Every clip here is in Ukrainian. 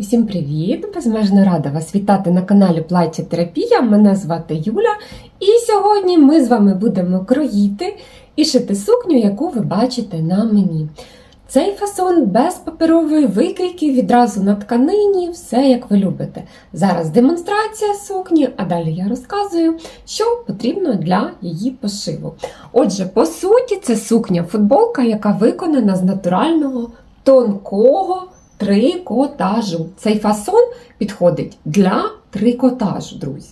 Усім привіт! Безмежно рада вас вітати на каналі Плаття Терапія. Мене звати Юля, і сьогодні ми з вами будемо кроїти і шити сукню, яку ви бачите на мені. Цей фасон без паперової викрійки відразу на тканині, все як ви любите. Зараз демонстрація сукні, а далі я розказую, що потрібно для її пошиву. Отже, по суті, це сукня-футболка, яка виконана з натурального тонкого трикотажу. Цей фасон підходить для трикотажу, друзі.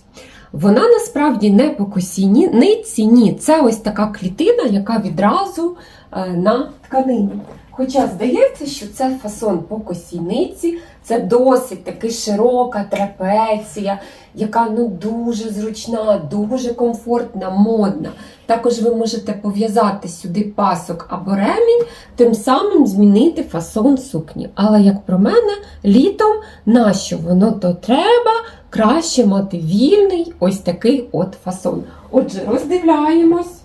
Вона насправді не по косіниці, ні. Це ось така клітина, яка відразу е, на тканині. Хоча здається, що це фасон по косійниці, це досить таки широка трапеція, яка ну дуже зручна, дуже комфортна, модна. Також ви можете пов'язати сюди пасок або ремінь, тим самим змінити фасон сукні. Але, як про мене, літом нащо воно то треба, краще мати вільний ось такий от фасон. Отже, роздивляємось.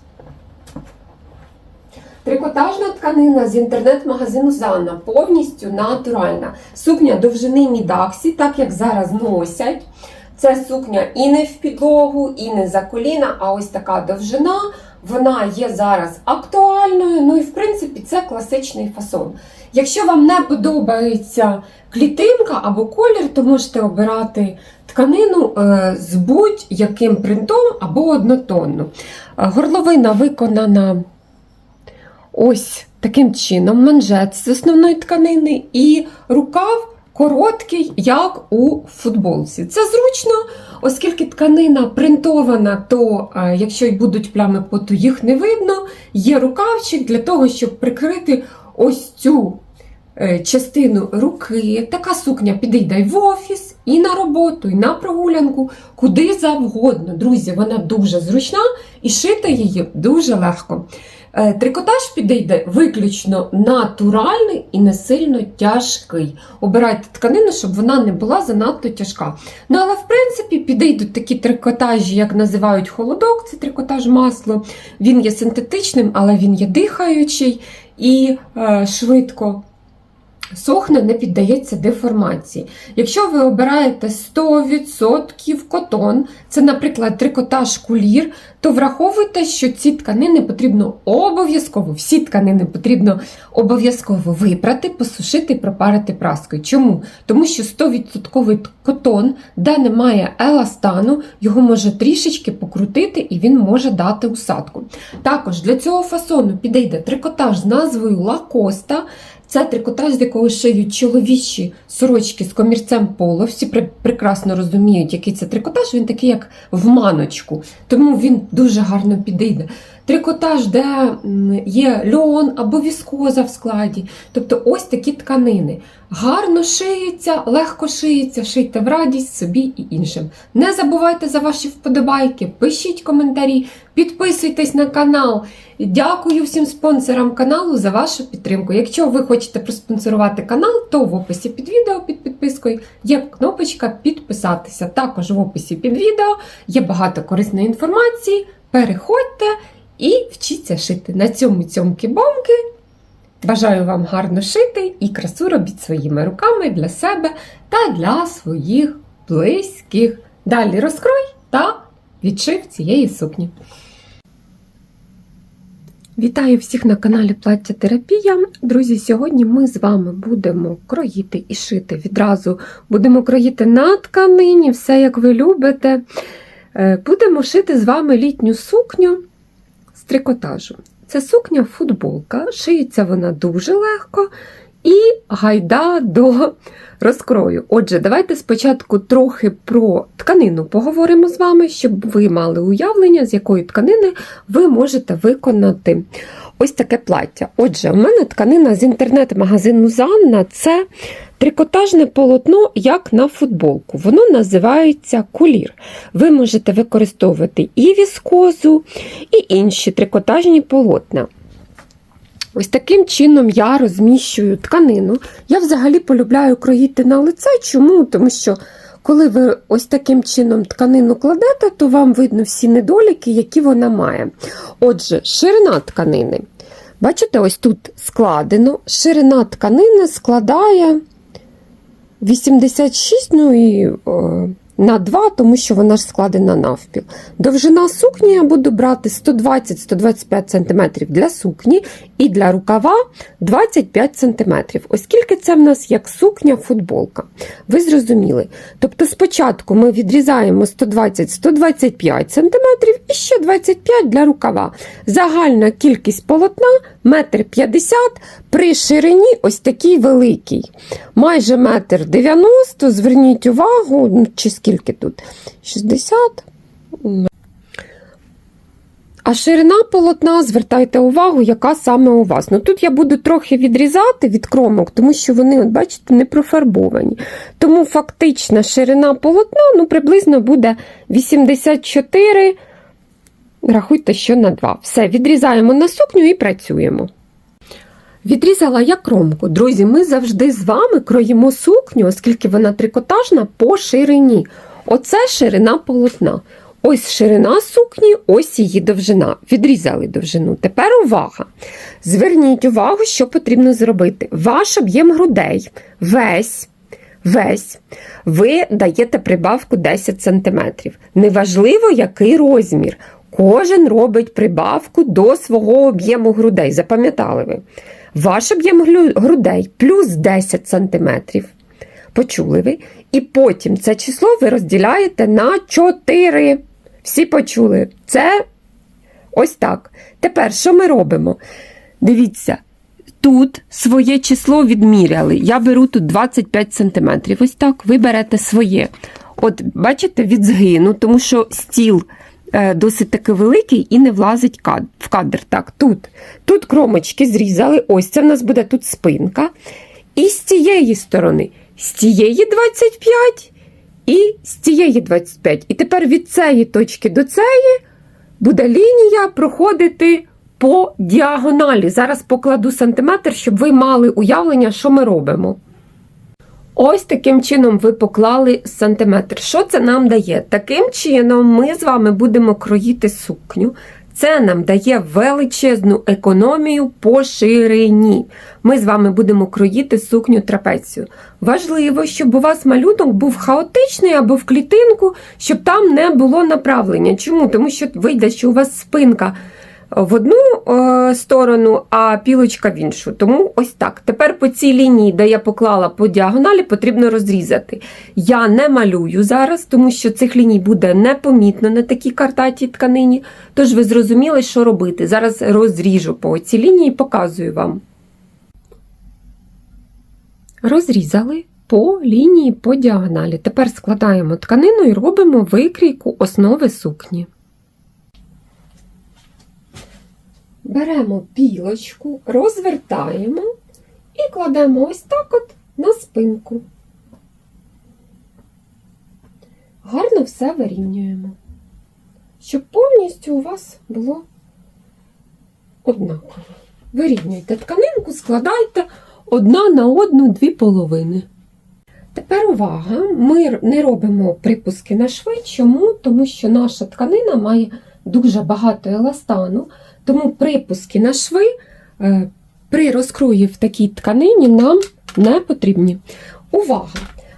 Трикотажна тканина з інтернет-магазину Занна повністю натуральна. Сукня довжини мідаксі, так як зараз носять. Це сукня і не в підлогу, і не за коліна, а ось така довжина. Вона є зараз актуальною. Ну і в принципі це класичний фасон. Якщо вам не подобається клітинка або колір, то можете обирати тканину е, з будь-яким принтом або однотонну. Горловина виконана ось таким чином, манжет з основної тканини і рукав. Короткий, як у футболці. Це зручно, оскільки тканина принтована, то е, якщо й будуть плями поту, їх не видно. Є рукавчик для того, щоб прикрити ось цю е, частину руки. Така сукня підійде й в офіс, і на роботу, і на прогулянку, куди завгодно. Друзі, вона дуже зручна і шити її дуже легко. Е, Трикотаж підійде виключно натуральний і не сильно тяжкий. Обирайте тканину, щоб вона не була занадто тяжка. Ну, але, в принципі, підійдуть такі трикотажі, як називають холодок, це трикотаж масло. Він є синтетичним, але він є дихаючий і е, швидко. Сохне, не піддається деформації. Якщо ви обираєте 100% котон, це, наприклад, трикотаж кулір, то враховуйте, що ці тканини потрібно обов'язково, всі тканини потрібно обов'язково випрати, посушити пропарити праскою. Чому? Тому що 100% котон, де немає еластану, його може трішечки покрутити і він може дати усадку. Також для цього фасону підійде трикотаж з назвою Лакоста. Це трикотаж, з якого шиють чоловічі сорочки з комірцем поло. Всі пр- прекрасно розуміють, який це трикотаж. Він такий, як в маночку, тому він дуже гарно підійде. Трикотаж, де є льон або віскоза в складі. Тобто ось такі тканини. Гарно шиються, легко шиються, шийте в радість собі і іншим. Не забувайте за ваші вподобайки, пишіть коментарі, підписуйтесь на канал. Дякую всім спонсорам каналу за вашу підтримку. Якщо ви хочете проспонсорувати канал, то в описі під відео під підпискою є кнопочка підписатися. Також в описі під відео є багато корисної інформації. Переходьте і вчіться шити. На цьому цьомки-бомки. Бажаю вам гарно шити і красу робіть своїми руками для себе та для своїх близьких. Далі розкрой та відшив цієї сукні. Вітаю всіх на каналі Плаття Терапія. Друзі, сьогодні ми з вами будемо кроїти і шити. Відразу будемо кроїти на тканині, все як ви любите. Е, Будемо шити з вами літню сукню трикотажу. Це сукня-футболка, шиється вона дуже легко і гайда до розкрою. Отже, давайте спочатку трохи про тканину поговоримо з вами, щоб ви мали уявлення, з якої тканини ви можете виконати ось таке плаття. Отже, у мене тканина з інтернет-магазину Занна це трикотажне полотно, як на футболку. Воно називається кулір. Ви можете використовувати і віскозу, і інші трикотажні полотна. Ось таким чином я розміщую тканину. Я взагалі полюбляю кроїти на лице. Чому? Тому що коли ви ось таким чином тканину кладете, то вам видно всі недоліки, які вона має. Отже, ширина тканини. Бачите, ось тут складено. Ширина тканини складає 86, ну і е, на 2, тому що вона ж складена навпіл. Довжина сукні я буду брати 120-125 см для сукні і для рукава 25 см. Оскільки це в нас як сукня футболка. Ви зрозуміли. Тобто спочатку ми відрізаємо 120-125 см і ще 25 для рукава. Загальна кількість полотна 1,50 м при ширині ось такій великій. Майже метр 90, зверніть увагу, ну, чи скільки тут? 60. А ширина полотна, звертайте увагу, яка саме у вас. Ну тут я буду трохи відрізати від кромок, тому що вони, от бачите, не профарбовані. Тому фактична ширина полотна ну, приблизно буде 84. Рахуйте, що на 2. Все, відрізаємо на сукню і працюємо. Відрізала я кромку. Друзі, ми завжди з вами кроїмо сукню, оскільки вона трикотажна, по ширині. Оце ширина полотна. Ось ширина сукні, ось її довжина. Відрізали довжину. Тепер увага. Зверніть увагу, що потрібно зробити. Ваш об'єм грудей весь. Весь ви даєте прибавку 10 см. Неважливо, який розмір. Кожен робить прибавку до свого об'єму грудей. Запам'ятали ви? Ваш об'єм грудей плюс 10 см. Почули ви? І потім це число ви розділяєте на 4. Всі почули. Це ось так. Тепер що ми робимо? Дивіться, тут своє число відміряли. Я беру тут 25 см. Ось так, ви берете своє. От, бачите, від згину, тому що стіл досить таки великий і не влазить в кадр. Так, тут. Тут кромочки зрізали. Ось це в нас буде тут спинка. І з цієї сторони, з цієї 25 і з цієї 25. І тепер від цієї точки до цієї буде лінія проходити по діагоналі. Зараз покладу сантиметр, щоб ви мали уявлення, що ми робимо. Ось таким чином ви поклали сантиметр. Що це нам дає? Таким чином ми з вами будемо кроїти сукню. Це нам дає величезну економію по ширині. Ми з вами будемо кроїти сукню трапецію. Важливо, щоб у вас малюнок був хаотичний або в клітинку, щоб там не було направлення. Чому? Тому що вийде, що у вас спинка в одну е, сторону, а пілочка в іншу. Тому ось так. Тепер по цій лінії, де я поклала по діагоналі, потрібно розрізати. Я не малюю зараз, тому що цих ліній буде непомітно на такій картатій тканині. Тож ви зрозуміли, що робити. Зараз розріжу по цій лінії і показую вам. Розрізали по лінії по діагоналі. Тепер складаємо тканину і робимо викрійку основи сукні. Беремо пілочку, розвертаємо і кладемо ось так от на спинку. Гарно все вирівнюємо, щоб повністю у вас було однаково. Вирівнюйте тканинку, складайте одна на одну дві половини. Тепер увага, ми не робимо припуски на шви. Чому? Тому що наша тканина має дуже багато еластану, тому припуски на шви е, при розкрої в такій тканині нам не потрібні. Увага!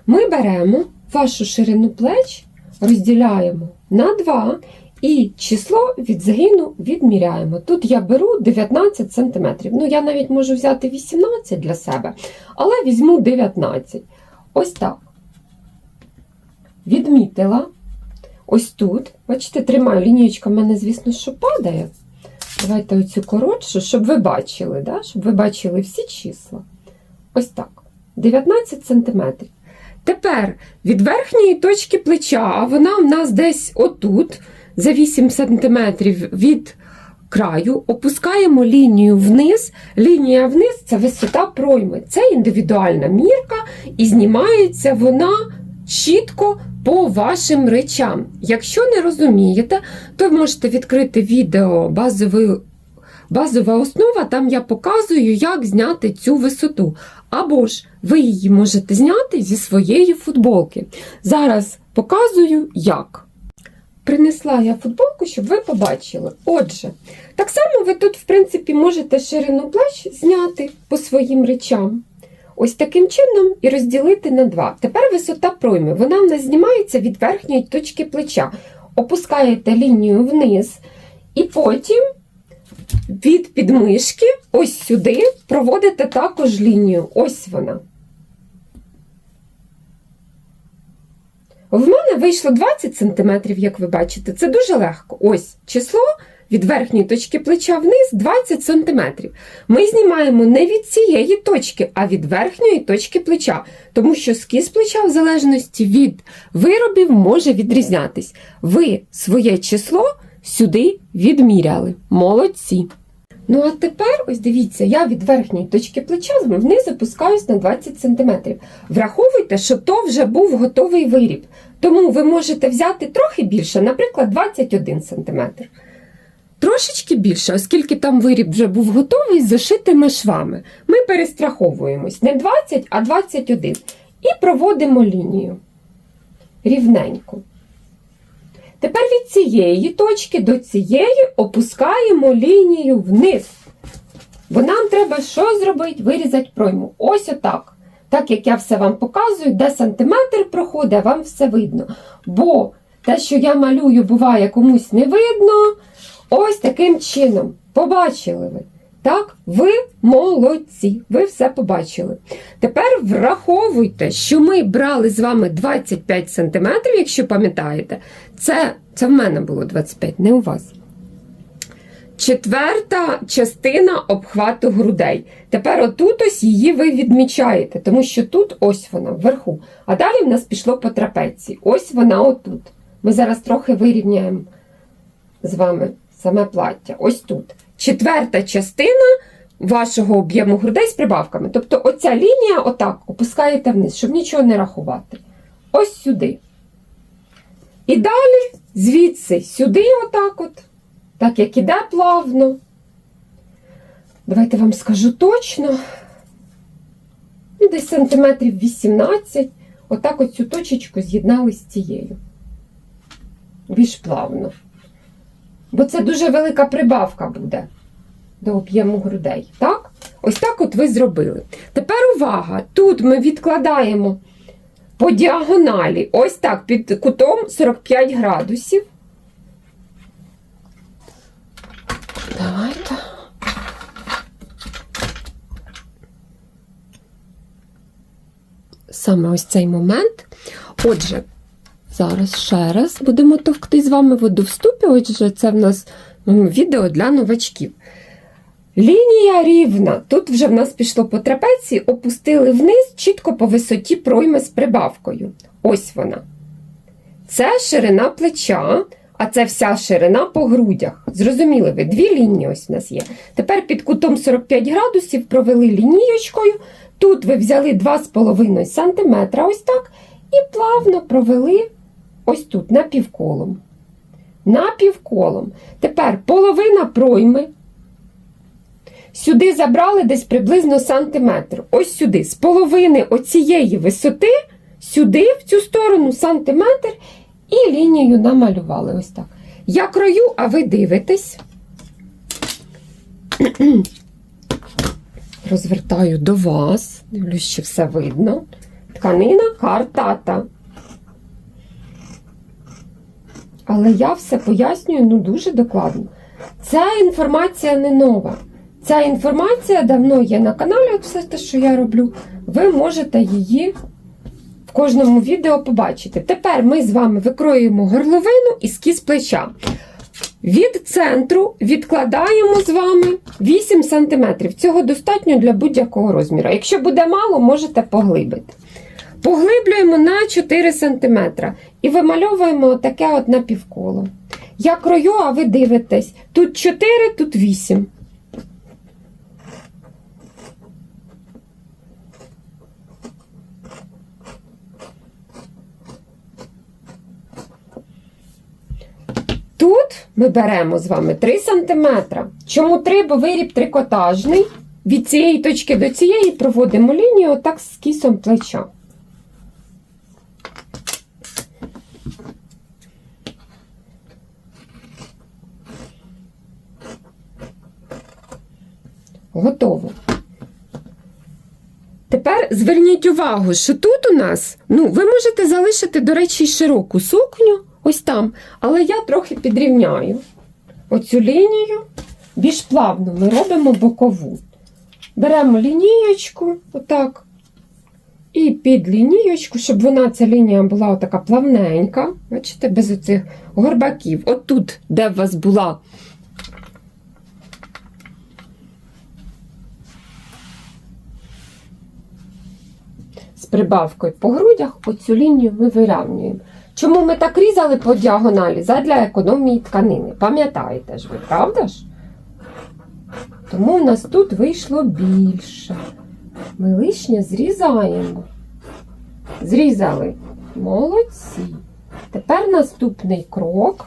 Ми беремо вашу ширину плеч, розділяємо на 2 і число від згину відміряємо. Тут я беру 19 см. Ну, я навіть можу взяти 18 для себе, але візьму 19. Ось так. Відмітила. Ось тут, бачите, тримаю лінієчка в мене, звісно, що падає. Давайте оцю коротшу, щоб ви бачили, да? щоб ви бачили всі числа. Ось так. 19 см. Тепер від верхньої точки плеча, а вона в нас десь отут, за 8 см від краю, опускаємо лінію вниз. Лінія вниз це висота пройми. Це індивідуальна мірка, і знімається вона чітко по вашим речам. Якщо не розумієте, то можете відкрити відео базова основа, там я показую, як зняти цю висоту. Або ж ви її можете зняти зі своєї футболки. Зараз показую, як. Принесла я футболку, щоб ви побачили. Отже, так само ви тут, в принципі, можете ширину плеч зняти по своїм речам. Ось таким чином і розділити на 2. Тепер висота пройми. Вона в нас знімається від верхньої точки плеча. Опускаєте лінію вниз, і потім від підмишки ось сюди проводите також лінію. Ось вона. В мене вийшло 20 см, як ви бачите. Це дуже легко. Ось число від верхньої точки плеча вниз 20 см. Ми знімаємо не від цієї точки, а від верхньої точки плеча, тому що скіз плеча, в залежності від виробів, може відрізнятись. Ви своє число сюди відміряли. Молодці! Ну, а тепер, ось дивіться, я від верхньої точки плеча вниз опускаюсь на 20 см. Враховуйте, що то вже був готовий виріб. Тому ви можете взяти трохи більше, наприклад, 21 см. Трошечки більше, оскільки там виріб вже був готовий з зашитими швами. Ми перестраховуємось не 20, а 21. І проводимо лінію рівненько. Тепер від цієї точки до цієї опускаємо лінію вниз. Бо нам треба що зробити? Вирізати пройму. Ось отак. Так як я все вам показую, де сантиметр проходить, вам все видно. Бо те, що я малюю, буває комусь не видно. Ось таким чином. Побачили ви. Так, ви молодці, ви все побачили. Тепер враховуйте, що ми брали з вами 25 см, якщо пам'ятаєте, це, це в мене було 25, не у вас. Четверта частина обхвату грудей. Тепер отут ось її ви відмічаєте, тому що тут ось вона вверху. А далі в нас пішло по трапеції. Ось вона отут. Ми зараз трохи вирівняємо з вами саме плаття. Ось тут. Четверта частина вашого об'єму грудей з прибавками. Тобто оця лінія отак опускаєте вниз, щоб нічого не рахувати. Ось сюди. І далі звідси сюди, отак от, так як іде плавно. Давайте вам скажу точно. Ну, Десь сантиметрів 18. Отак от цю точечку з'єднали з цією. Більш плавно. Бо це дуже велика прибавка буде до об'єму грудей. Так? Ось так от ви зробили. Тепер увага! Тут ми відкладаємо по діагоналі, ось так, під кутом 45 градусів. Давайте. Саме ось цей момент. Отже, зараз ще раз будемо товкти з вами воду в ступі. Отже, це в нас відео для новачків. Лінія рівна. Тут вже в нас пішло по трапеції, опустили вниз чітко по висоті пройми з прибавкою. Ось вона. Це ширина плеча, а це вся ширина по грудях. Зрозуміли ви, дві лінії ось у нас є. Тепер під кутом 45 градусів провели лінієчкою. Тут ви взяли 2,5 см, ось так, і плавно провели ось тут, напівколом. Напівколом. Тепер половина пройми. Сюди забрали десь приблизно сантиметр. Ось сюди, з половини оцієї висоти, сюди, в цю сторону, сантиметр, і лінію намалювали. Ось так. Я крою, а ви дивитесь. Розвертаю до вас. Дивлюсь, що все видно. Тканина картата. Але я все пояснюю ну, дуже докладно. Ця інформація не нова. Ця інформація давно є на каналі, от все те, що я роблю. Ви можете її в кожному відео побачити. Тепер ми з вами викроюємо горловину і скіз плеча. Від центру відкладаємо з вами 8 см. Цього достатньо для будь-якого розміру. Якщо буде мало, можете поглибити. Поглиблюємо на 4 см і вимальовуємо таке от напівколо. Я крою, а ви дивитесь. Тут 4, тут 8. Тут ми беремо з вами 3 см. Чому 3? Бо виріб трикотажний. Від цієї точки до цієї проводимо лінію отак з кісом плеча. Готово. Тепер зверніть увагу, що тут у нас, ну, ви можете залишити, до речі, широку сукню, ось там, але я трохи підрівняю оцю лінію, більш плавно ми робимо бокову. Беремо лінієчку, отак. І під лінієчку, щоб вона, ця лінія була така плавненька, бачите, без оцих горбаків. От тут, де у вас була прибавкою по грудях, оцю лінію ми вирівнюємо. Чому ми так різали по діагоналі? Задля економії тканини. Пам'ятаєте ж ви, правда ж? Тому у нас тут вийшло більше. Ми лишнє зрізаємо. Зрізали. Молодці. Тепер наступний крок.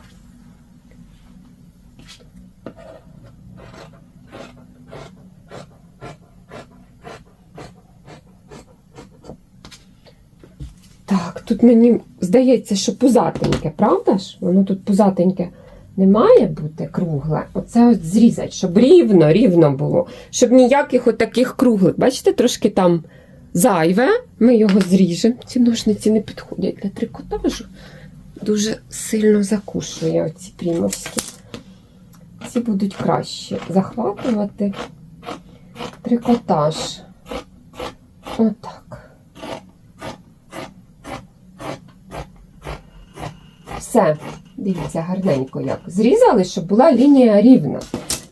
Так, тут мені здається, що пузатеньке, правда ж? Воно тут пузатеньке не має бути кругле. Оце от зрізати, щоб рівно, рівно було. Щоб ніяких отаких круглих. Бачите, трошки там зайве. Ми його зріжемо. Ці ножниці не підходять для трикотажу. Дуже сильно закушує оці прімовські. Ці будуть краще захватувати трикотаж. Отак. Все, дивіться, гарненько як. Зрізали, щоб була лінія рівна.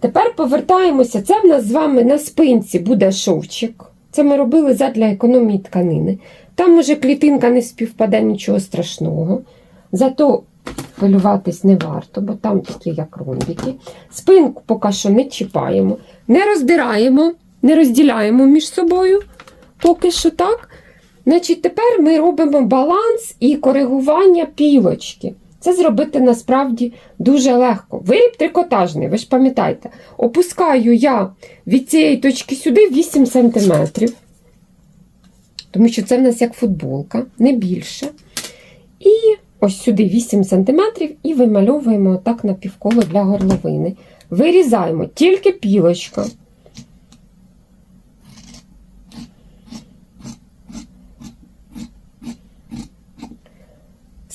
Тепер повертаємося. Це в нас з вами на спинці буде шовчик. Це ми робили задля економії тканини. Там може клітинка не співпаде, нічого страшного. Зато хвилюватись не варто, бо там такі як ромбики. Спинку поки що не чіпаємо, не роздираємо, не розділяємо між собою. Поки що так. Значить, тепер ми робимо баланс і коригування пілочки. Це зробити насправді дуже легко. Виріб трикотажний, ви ж пам'ятаєте, опускаю я від цієї точки сюди 8 см. Тому що це в нас як футболка, не більше. І ось сюди 8 см і вимальовуємо отак на півколо для горловини. Вирізаємо тільки пілочка.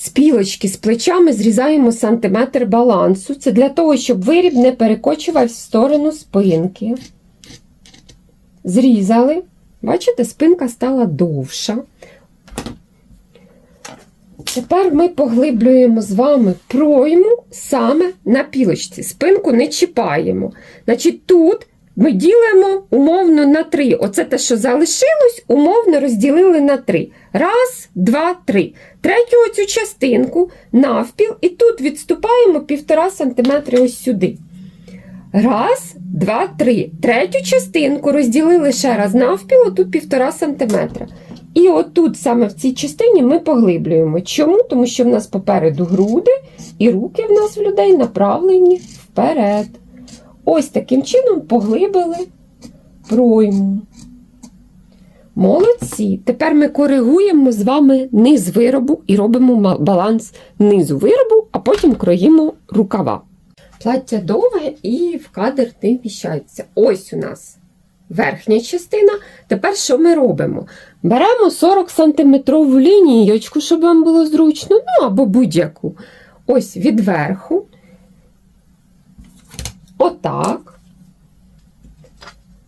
З пілочки з плечами зрізаємо сантиметр балансу. Це для того, щоб виріб не перекочував в сторону спинки. Зрізали. Бачите, спинка стала довша. Тепер ми поглиблюємо з вами пройму саме на пілочці. Спинку не чіпаємо. Значить, тут ми ділимо умовно на три. Оце те, що залишилось, умовно розділили на три. Раз, два, три. Третю оцю частинку навпіл, і тут відступаємо півтора сантиметри ось сюди. Раз, два, три. Третю частинку розділили ще раз навпіл, тут півтора сантиметра. І отут саме в цій частині ми поглиблюємо. Чому? Тому що в нас попереду груди, і руки в нас в людей направлені вперед. Ось таким чином поглибили пройму. Молодці. Тепер ми коригуємо з вами низ виробу і робимо баланс низу виробу, а потім кроїмо рукава. Плаття довге і в кадр не вміщається. Ось у нас верхня частина. Тепер що ми робимо? Беремо 40 см лінієчку, щоб вам було зручно, ну або будь-яку. Ось від верху. Отак.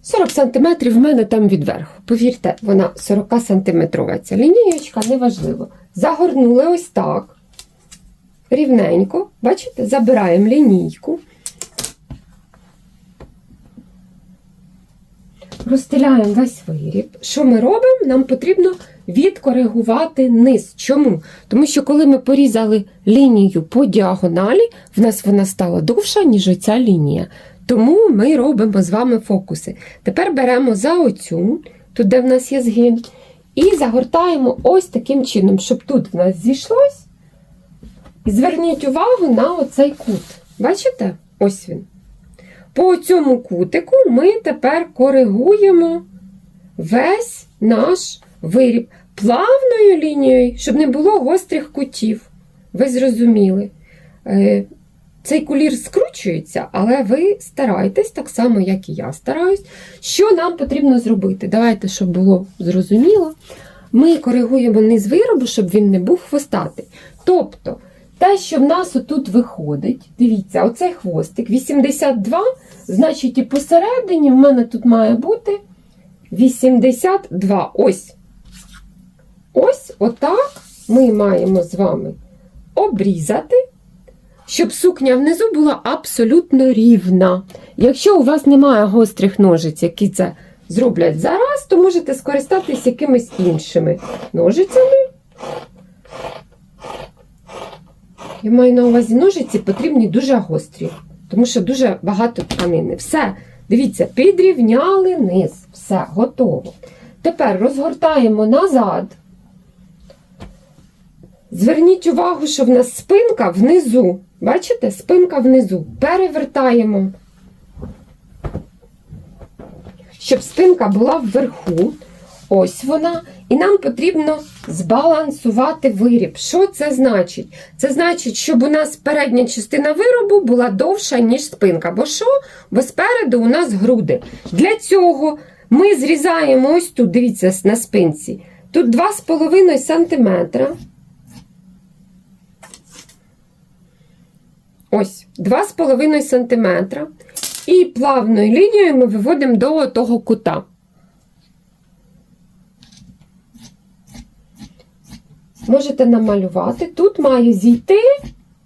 40 см в мене там відверху. Повірте, вона 40 сантиметрова ця лінієчка, неважливо. Загорнули ось так. Рівненько, бачите, забираємо лінійку. Розстеляємо весь виріб. Що ми робимо? Нам потрібно відкоригувати низ. Чому? Тому що коли ми порізали лінію по діагоналі, в нас вона стала довша, ніж оця лінія. Тому ми робимо з вами фокуси. Тепер беремо за оцю, тут де в нас є згин, і загортаємо ось таким чином, щоб тут в нас зійшлось. І зверніть увагу на оцей кут. Бачите? Ось він. По цьому кутику ми тепер коригуємо весь наш виріб плавною лінією, щоб не було гострих кутів. Ви зрозуміли. Е, цей кулір скручується, але ви старайтесь так само, як і я стараюсь. Що нам потрібно зробити? Давайте, щоб було зрозуміло. Ми коригуємо низ виробу, щоб він не був хвостатий. Тобто, те, що в нас отут виходить, дивіться, оцей хвостик 82, значить, і посередині в мене тут має бути 82. Ось. Ось отак ми маємо з вами обрізати, щоб сукня внизу була абсолютно рівна. Якщо у вас немає гострих ножиць, які це зроблять зараз, то можете скористатись якимись іншими ножицями. Я маю на увазі ножиці потрібні дуже гострі, тому що дуже багато тканини. Все, дивіться, підрівняли низ. Все, готово. Тепер розгортаємо назад. Зверніть увагу, що в нас спинка внизу. Бачите? Спинка внизу. Перевертаємо. Щоб спинка була вверху. Ось вона. І нам потрібно збалансувати виріб. Що це значить? Це значить, щоб у нас передня частина виробу була довша, ніж спинка. Бо що? Бо спереду у нас груди. Для цього ми зрізаємо ось тут, дивіться, на спинці. Тут 2,5 см. Ось 2,5 см. І плавною лінією ми виводимо до того кута. Можете намалювати. Тут має зійти,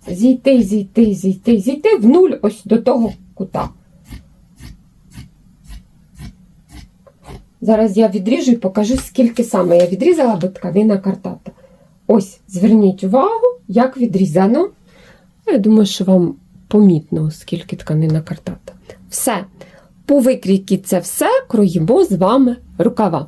зійти, зійти, зійти, зійти в нуль ось до того кута. Зараз я відріжу і покажу, скільки саме я відрізала, бо тканина картата. Ось, зверніть увагу, як відрізано. Я думаю, що вам помітно, скільки тканина картата. Все. По викрійки це все кроїмо з вами рукава.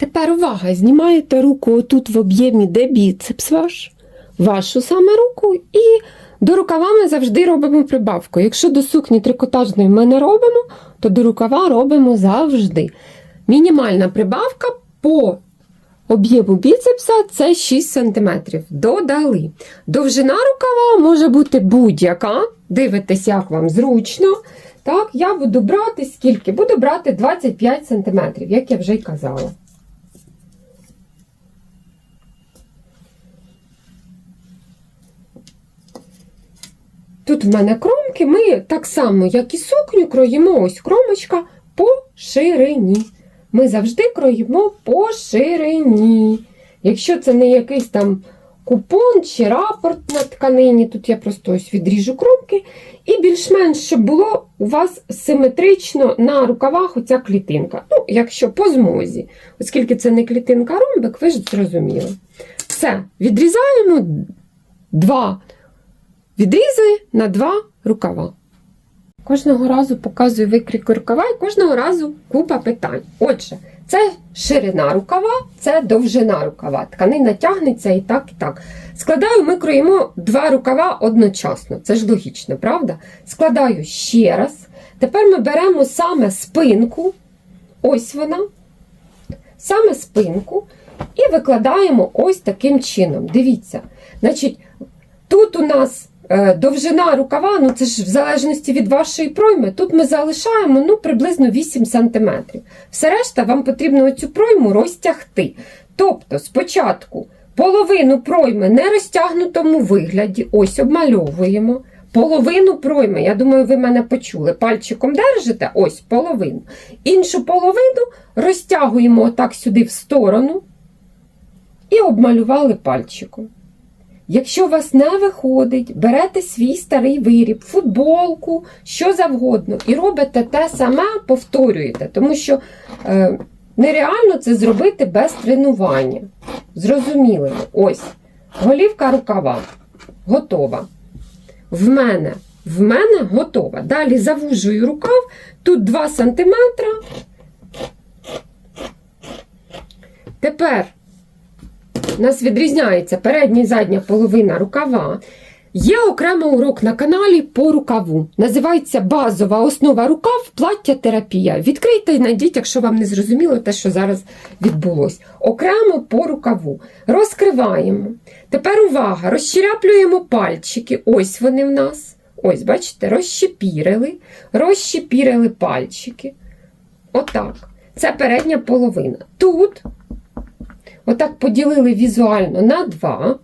Тепер увага, знімаєте руку отут в об'ємі, де біцепс ваш, вашу саме руку, і до рукава ми завжди робимо прибавку. Якщо до сукні трикотажної ми не робимо, то до рукава робимо завжди. Мінімальна прибавка по об'єму біцепса це 6 см. Додали. Довжина рукава може бути будь-яка. Дивитесь, як вам зручно. Так, я буду брати скільки? Буду брати 25 см, як я вже й казала. Тут в мене кромки, ми так само, як і сукню, кроїмо ось кромочка по ширині. Ми завжди кроїмо по ширині. Якщо це не якийсь там купон чи рапорт на тканині, тут я просто ось відріжу кромки. І більш-менш, щоб було у вас симетрично на рукавах оця клітинка. Ну, якщо по змозі, оскільки це не клітинка, а ромбик, ви ж зрозуміли. Все, відрізаємо два відрізи на два рукава. Кожного разу показую викрійку рукава і кожного разу купа питань. Отже, це ширина рукава, це довжина рукава. Тканина тягнеться і так, і так. Складаю, ми кроїмо два рукава одночасно. Це ж логічно, правда? Складаю ще раз. Тепер ми беремо саме спинку, ось вона, саме спинку, і викладаємо ось таким чином. Дивіться, значить, тут у нас Довжина рукава, ну це ж в залежності від вашої пройми, тут ми залишаємо ну, приблизно 8 см. Все решта вам потрібно оцю пройму розтягти. Тобто, спочатку половину пройми не розтягнутому вигляді, ось обмальовуємо. Половину пройми, я думаю, ви мене почули. Пальчиком держите, ось половину. Іншу половину розтягуємо отак сюди в сторону і обмалювали пальчиком. Якщо у вас не виходить, берете свій старий виріб, футболку, що завгодно, і робите те саме, повторюєте, тому що е, нереально це зробити без тренування. Зрозуміли, ось, голівка рукава готова. В мене в мене готова. Далі завужую рукав, тут 2 см. Тепер у нас відрізняється передня і задня половина рукава. Є окремий урок на каналі по рукаву. Називається базова основа рукав плаття терапія. Відкрийте і знайдіть, якщо вам не зрозуміло те, що зараз відбулось. Окремо по рукаву. Розкриваємо. Тепер увага, розчеряплюємо пальчики. Ось вони в нас. Ось, бачите, розщепірили, розщепірили пальчики. Отак. Це передня половина. Тут, отак поділили візуально на два.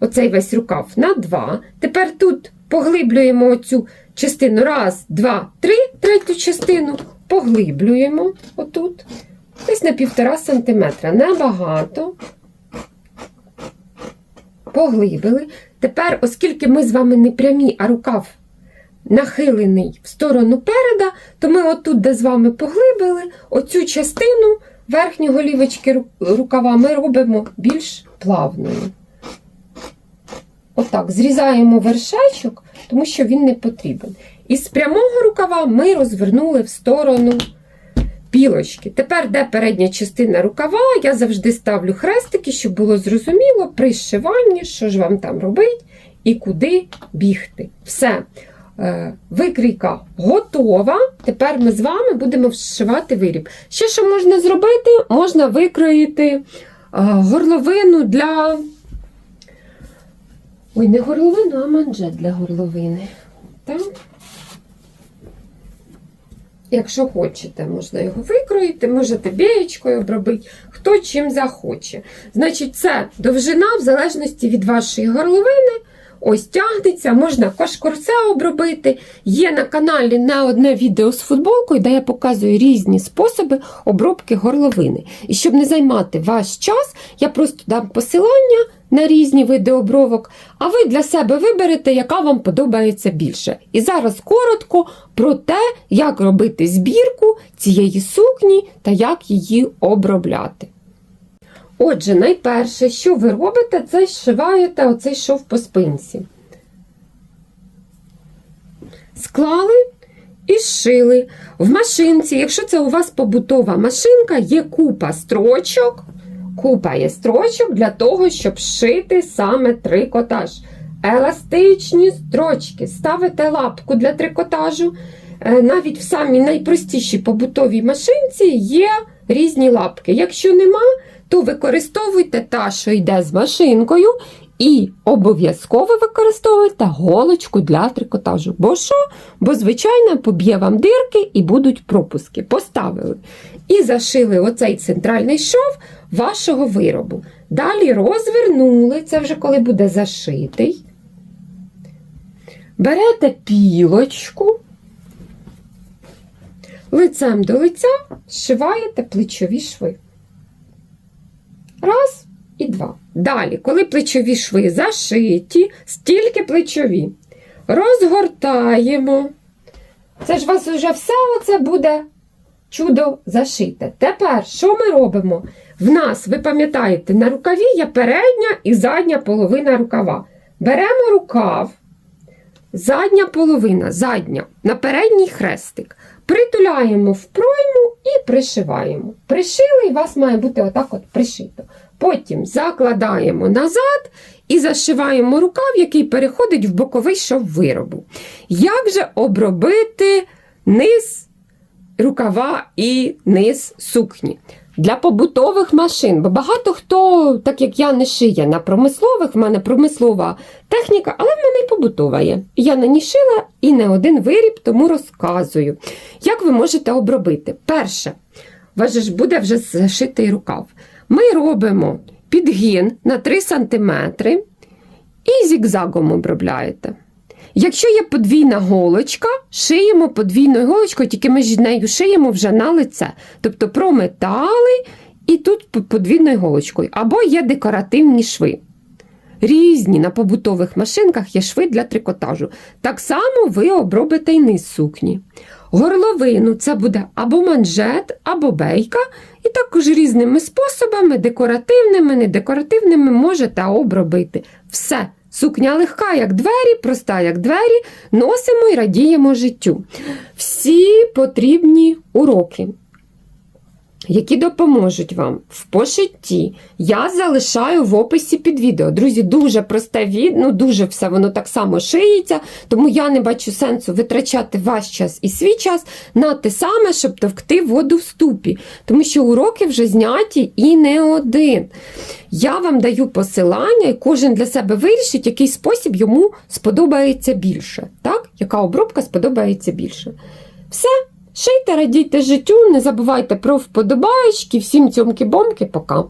Оцей весь рукав на два. Тепер тут поглиблюємо оцю частину. Раз, два, три, третю частину поглиблюємо отут. Десь на півтора сантиметра. Небагато. Поглибили. Тепер, оскільки ми з вами не прямі, а рукав нахилений в сторону переда, то ми отут, де з вами поглибили, оцю частину верхньої голівочки рукава ми робимо більш плавною. Отак, зрізаємо вершечок, тому що він не потрібен. І з прямого рукава ми розвернули в сторону пілочки. Тепер, де передня частина рукава, я завжди ставлю хрестики, щоб було зрозуміло при зшиванні, що ж вам там робить і куди бігти. Все. Е, Викрійка готова. Тепер ми з вами будемо вшивати виріб. Ще що можна зробити? Можна викроїти е, горловину для. Ой, не горловину, а манжет для горловини. Так? Якщо хочете, можна його викроїти, можете бієчкою обробити, хто чим захоче. Значить, це довжина в залежності від вашої горловини. Ось тягнеться, можна кошкурце обробити. Є на каналі не одне відео з футболкою, де я показую різні способи обробки горловини. І щоб не займати ваш час, я просто дам посилання на різні види обробок, а ви для себе виберете, яка вам подобається більше. І зараз коротко про те, як робити збірку цієї сукні та як її обробляти. Отже, найперше, що ви робите, це зшиваєте оцей шов по спинці. Склали і зшили. В машинці, якщо це у вас побутова машинка, є купа строчок. Купа є строчок для того, щоб шити саме трикотаж. Еластичні строчки. Ставите лапку для трикотажу. Е, Навіть в самій найпростішій побутовій машинці є різні лапки. Якщо нема, то використовуйте та, що йде з машинкою, і обов'язково використовуйте голочку для трикотажу. Бо що? Бо, звичайно, поб'є вам дирки і будуть пропуски. Поставили. І зашили оцей центральний шов вашого виробу. Далі розвернули, це вже коли буде зашитий. Берете пілочку, лицем до лиця зшиваєте плечові шви. Раз і два. Далі, коли плечові шви зашиті, стільки плечові. Розгортаємо. Це ж у вас вже все оце буде чудо зашите. Тепер, що ми робимо? В нас, ви пам'ятаєте, на рукаві є передня і задня половина рукава. Беремо рукав, задня половина, задня, на передній хрестик. Притуляємо в пройму і пришиваємо. Пришили, і у вас має бути отак от пришито. Потім закладаємо назад і зашиваємо рукав, який переходить в боковий шов виробу. Як же обробити низ рукава і низ сукні? Для побутових машин, бо багато хто, так як я не шиє на промислових, в мене промислова техніка, але в мене й побутова є. Я на ній шила і не один виріб, тому розказую. Як ви можете обробити? Перше, у ж буде вже зашитий рукав. Ми робимо підгін на 3 см і зігзагом обробляєте. Якщо є подвійна голочка, шиємо подвійною голочкою, тільки ми ж нею шиємо вже на лице. Тобто прометали і тут подвійною голочкою. Або є декоративні шви. Різні на побутових машинках є шви для трикотажу. Так само ви обробите й низ сукні. Горловину це буде або манжет, або бейка, і також різними способами, декоративними, недекоративними, можете обробити. Все. Сукня легка, як двері, проста, як двері, носимо і радіємо життю. Всі потрібні уроки. Які допоможуть вам в пошитті, я залишаю в описі під відео. Друзі, дуже просте від, ну дуже все воно так само шиється, тому я не бачу сенсу витрачати ваш час і свій час на те саме, щоб товкти воду в ступі. Тому що уроки вже зняті і не один. Я вам даю посилання, і кожен для себе вирішить, який спосіб йому сподобається більше. Так? Яка обробка сподобається більше. Все. Шийте, радійте життю, не забувайте про вподобайки, Всім цьомки-бомки, пока.